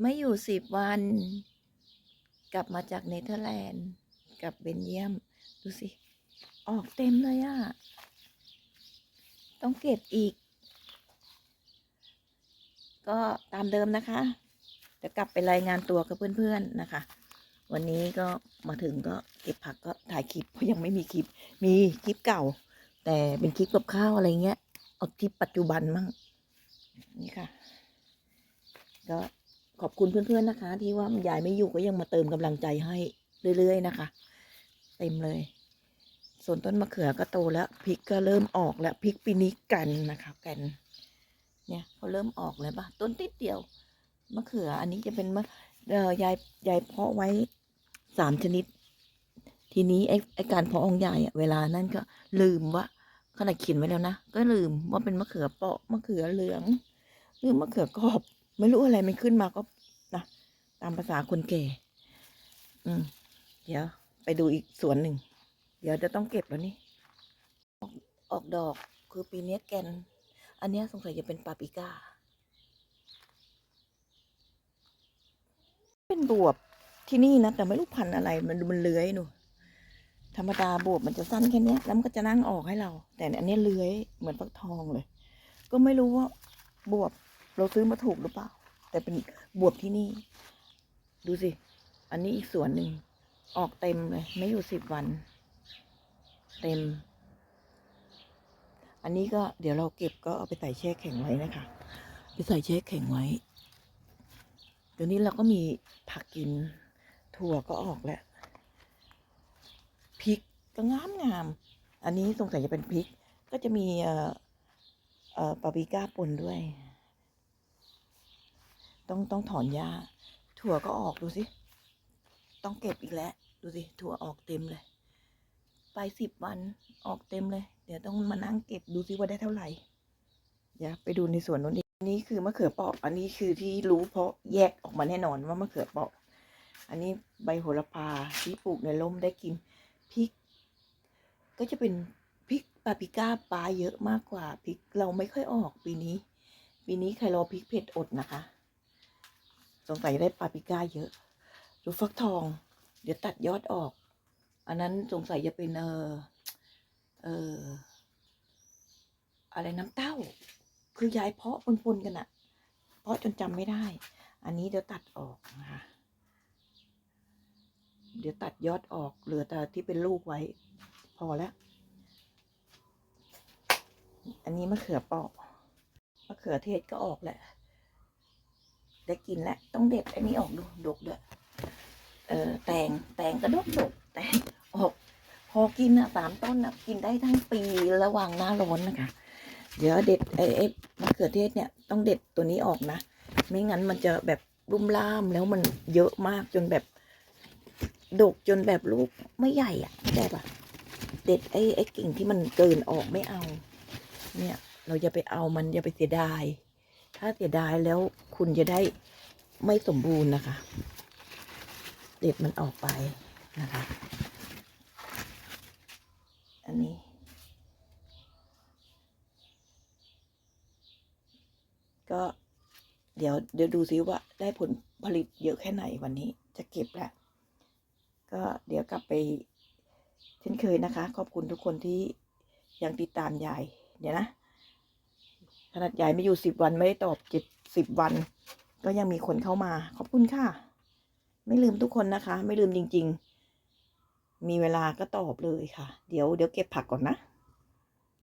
ไม่อยู่สิบวัน กลับมาจากเนเธอร์แลนด์กับเบนเยียม ดูสิ ออกเต็มเลยอะต้องเก็บอีก ก็ตามเดิมนะคะจะกลับไปรายงานตัวกับเพื่อนๆนะคะ วันนี้ก็มาถึงก็เก็บผักก็ถ่ายคลิปเพราะยังไม่มีคลิป มีคลิปเก่า แต่เป็นคลิปกับข้าวอะไรเงี้ย เอาคลิปปัจจุบันมั่งนี่ค่ะ ก็ ขอบคุณเพื่อนๆนะคะ ที่ว่ายายไม่อยู่ก็ยังมาเติมกำลังใจให้เรื่อยๆนะคะ เต็มเลย ส่วนต้นมะเขือก็โตแล้วพริกก็เริ่มออกแล้วพริกปีนี้กันนะคะกันเนี่ยเขาเริ่มออกแล้วปะต้นติดเดียวมะเขืออันนี้จะเป็นมะเอ่อยายยายเพาะไว้สามชนิด ทีนี้ไอ้ไอ้การเพาะองยายอะเวลานั่นก็ลืมว่าขนาดเขียนไว้แล้วนะก็ลืมว่าเป็นมะเขือเปาะมะเขือเหลืองหรือมะเขือกรอบ ไม่รู้อะไรมันขึ้นมาก็นะตามภาษาคนแก่ อืม เดี๋ยว ไปดูอีกสวนหนึ่ง เดี๋ยวจะต้องเก็บแล้วนี่ ออกออกดอกคือปีนี้แกน อันนี้สงสัยจะเป็นปาปิก้า เป็นบวบที่นี่นะแต่ไม่รู้พันอะไร มันมันเลื้อยหนูธรรมดาบวบมันจะสั้นแค่นี้แล้วมันก็จะนั่งออกให้เรา แต่อันนี้เลื้อยเหมือนฟักทองเลย ก็ไม่รู้ว่าบวบ เราซื้อมาถูกหรือเปล่า แต่เป็นบวบที่นี่ ดูสิ อันนี้อีกสวนหนึ่ง ออกเต็มเลย ไม่อยู่สิบวัน เต็ม อันนี้ก็เดี๋ยวเราเก็บก็เอาไปใส่แช่แข็งไว้นะคะ ไปใส่แช่แข็งไว้ เดี๋ยวนี้เราก็มีผักกิน ถั่วก็ออกแล้ว พริกก็งามงาม อันนี้สงสัยจะเป็นพริก ก็จะมีเอ่อเอ่อปาปริก้าปนด้วย ต้องต้องถอนหญ้า ถั่วก็ออกดูสิ ต้องเก็บอีกแล้ว ดูสิ ถั่วออกเต็มเลย ไปสิบวันออกเต็มเลย เดี๋ยวต้องมานั่งเก็บดูสิว่าได้เท่าไหร่เดี๋ยวไปดูในสวนนู้นดิอันนี้คือมะเขือเปราะ อันนี้คือที่รู้เพราะแยกออกมาแน่นอนว่ามะเขือเปราะ อันนี้ใบโหระพาที่ปลูกในร่มได้กินพริก ก็จะเป็นพริกปาปิก้าปลาเยอะมากกว่าพริกเราไม่ค่อยออกปีนี้ ปีนี้ใครรอพริกเผ็ดอดนะคะ สงสัยได้ปาปิก้าเยอะ ดูฟักทอง เดี๋ยวตัดยอดออก อันนั้นสงสัยจะเป็นเออเอออะไรน้ำเต้า คือยายเพาะปนๆกันอะเพาะจนจำไม่ได้ อันนี้เดี๋ยวตัดออกนะคะเดี๋ยวตัดยอดออกเหลือแต่ที่เป็นลูกไว้ พอแล้ว อันนี้มะเขือเปาะมะเขือเทศก็ออกแหละ ได้กินแล้วต้องเด็ดอันนี้ออกดูดกด้วยเออแตงแตงกระดกดกแตงออก พอกินอะสามต้นอะกินได้ทั้งปีระหว่างหน้าร้อนนะคะ เดี๋ยวเด็ดไอ้ไอ้มะเขือเทศเนี่ยต้องเด็ดตัวนี้ออกนะ ไม่งั้นมันจะแบบรุ่มล่ามแล้วมันเยอะมากจนแบบดกจนแบบลูกไม่ใหญ่อะเข้ปะเด็ดไอ้ไอ้กิ่งที่มันเกินออกไม่เอา เนี่ย เราจะไปเอามันอย่าไปเสียดาย ถ้าเสียดายแล้วคุณจะได้ไม่สมบูรณ์นะคะ เด็ดมันออกไปนะคะ อันนี้ ก็เดี๋ยวเดี๋ยวดูซิว่าได้ผลผลิตเยอะแค่ไหนวันนี้จะเก็บแล้วก็เดี๋ยวกลับไป เช่นเคยนะคะ ขอบคุณทุกคนที่ยังติดตามยาย เดี๋ยวนะ ขนาดใหญ่ไม่อยู่สิบวันไม่ได้ตอบเจ็ดสิบวัน ก็ยังมีคนเข้ามา ขอบคุณค่ะ ไม่ลืมทุกคนนะคะ ไม่ลืมจริง ๆ มีเวลาก็ตอบเลยค่ะ เดี๋ยวเดี๋ยวเก็บผักก่อนนะ